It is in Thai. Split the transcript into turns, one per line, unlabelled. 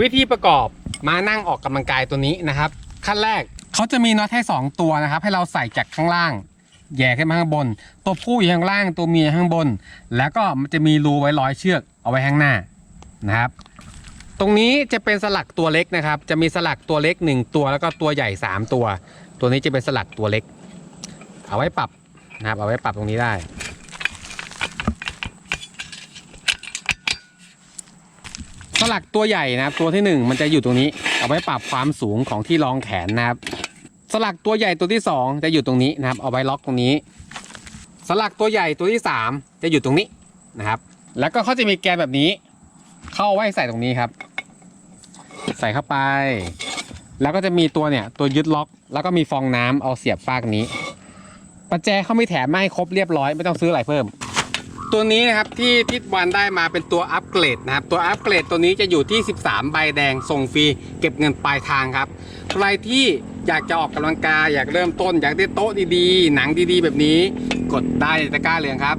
วิธีประกอบมานั่งออกกำลังกายตัวนี้นะครับ ขั้นแรกเขาจะมีน็อตให้ 2 ตัวนะครับ ให้เราใส่จากข้างล่าง แย่ขึ้นมาข้างบน ตัวผู้อยู่ข้างล่างตัวเมียข้างบน แล้วก็มันจะมีรูไว้ร้อยเชือกเอาไว้ข้างหน้านะครับ ตรงนี้จะเป็นสลักตัวเล็กนะครับ จะมีสลักตัวเล็ก 1 ตัวแล้วก็ตัวใหญ่ 3 ตัว ตัวนี้จะเป็นสลักตัวเล็ก เอาไว้ปรับนะครับเอาไว้ปรับตรงนี้ได้ สลักตัวใหญ่นะครับตัวที่หนึ่งมันจะอยู่ตรงนี้ เอาไว้ปรับความสูงของที่รองแขนนะครับ สลักตัวใหญ่ตัวที่สองจะอยู่ตรงนี้นะครับ เอาไว้ล็อกตรงนี้ สลักตัวใหญ่ตัวที่สามจะอยู่ตรงนี้นะครับ แล้วก็เขาจะมีแกนแบบนี้ เข้าไว้ใส่ตรงนี้ครับ ใส่เข้าไป แล้วก็จะมีตัวเนี่ยตัวยึดล็อก แล้วก็มีฟองน้ำเอาเสียบฟากนี้ประแจเขาไม่แถมมาให้ครบเรียบร้อยไม่ต้องซื้ออะไรเพิ่ม ตัวนี้นะครับที่ทิศวันได้มาเป็นตัวอัปเกรดนะครับ ตัวอัปเกรดตัวนี้จะอยู่ที่ 13 ใบแดงส่งฟรีเก็บเงินปลายทางครับ ใครที่อยากจะออกกำลังกายอยากเริ่มต้นอยากได้โต๊ะดีๆ หนังดีๆ แบบนี้ กดได้ตะกร้าเหลืองครับ